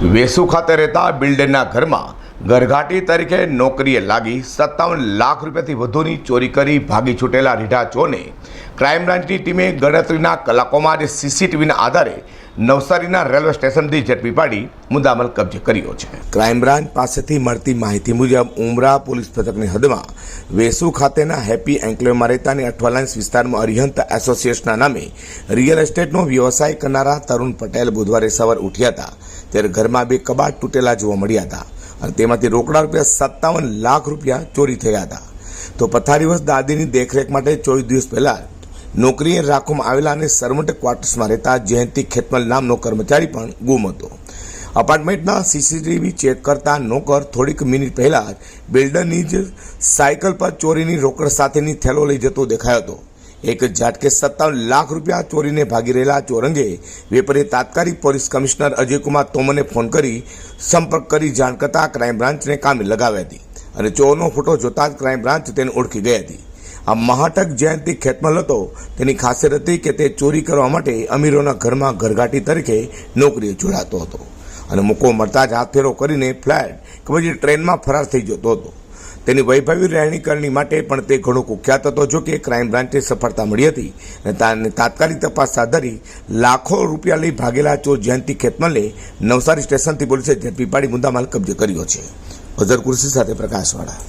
વેસુ ખાતે રહેતા બિલ્ડરના ઘરમાં ઘરઘાટી તરીકે નોકરીએ લાગી સત્તાવન લાખ રૂપિયાથી વધુની ચોરી કરી ભાગી છૂટેલા રીઢા ચોને ક્રાઇમ બ્રાન્ચની ટીમે ગણતરીના કલાકોમાં જ સીસીટીવીના આધારે નવસારીના રેલવે સ્ટેશનથી ઝડપી પાડી મુદ્દામાલ કબજે કર્યો છે. ક્રાઇમ બ્રાન્ચ પાસેથી મળતી માહિતી મુજબ ઉમરા પોલીસ પથકની હદમાં વેસુ ખાતેના હેપી એન્કલેવમાં રહેતા અને અઠવાલાઇન્સ વિસ્તારમાં અરિહંત એસોસિએશનના નામે રિયલ એસ્ટેટનો વ્યવસાય કરનારા તરુણ પટેલ બુધવારે સવાર ઉઠ્યા હતા. ત્યારે ઘરમાં બે કબાટ તૂટેલા જોવા મળ્યા હતા. અને તેમાંથી રોકડા રૂપિયા સત્તાવન લાખ રૂપિયા ચોરી થયા હતા. તો પથારીવશ દાદીની દેખરેખ માટે ચોવીસ દિવસ પહેલાં નોકરીએ રાખવામાં આવેલા અને સરમટ ક્વાર્ટર્સમાં રહેતા જયંતિ ખેતમલ નામનો કર્મચારી પણ ગુમ હતો. અપાર્ટમેન્ટના સીસીટીવી ચેક કરતા નોકર થોડીક મિનિટ પહેલાં બિલ્ડરની જ સાયકલ પર ચોરીની રોકડ સાથેની થેલો લઈ જતો દેખાયો હતો. એક ઝાટકે સત્તાવન લાખ રૂપિયા ચોરીને ભાગી રહેલા ચોર અંગે વેપારીએ તાત્કાલિક પોલીસ કમિશનર અજયકુમાર તોમરને ફોન કરી સંપર્ક કરી જાણ કરતા ક્રાઇમ બ્રાન્ચને કામે લગાવી હતી અને ચોરનો ફોટો જોતા જ ક્રાઇમ બ્રાન્ચ તેને ઓળખી ગઈ હતી. આ મહાટક જયંતિ ખેતમલ હતો તેની ખાસિયત હતી કે તે ચોરી કરવા માટે અમીરોના ઘરમાં ઘરઘાટી તરીકે નોકરીએ જોડાતો હતો અને મૂકો મળતા જ હાથ ફેરો કરીને ફ્લેટ કે પછી ટ્રેનમાં ફરાર થઈ જતો હતો. તેની વૈભવી રહેણીકરણી માટે પણ તે ઘણો કુખ્યાત હતો. જો કે ક્રાઇમ બ્રાન્ચે સફળતા મળી હતી અને તાત્કાલિક તપાસ હાથ ધરી લાખો રૂપિયા લઈ ભાગેલા ચોર જયંતિ ખેતમલે નવસારી સ્ટેશનથી પોલીસે ઝડપી પાડી મુદ્દામાલ કબજે કર્યો છે. અઝર કુર્સી સાથે પ્રકાશવાળા.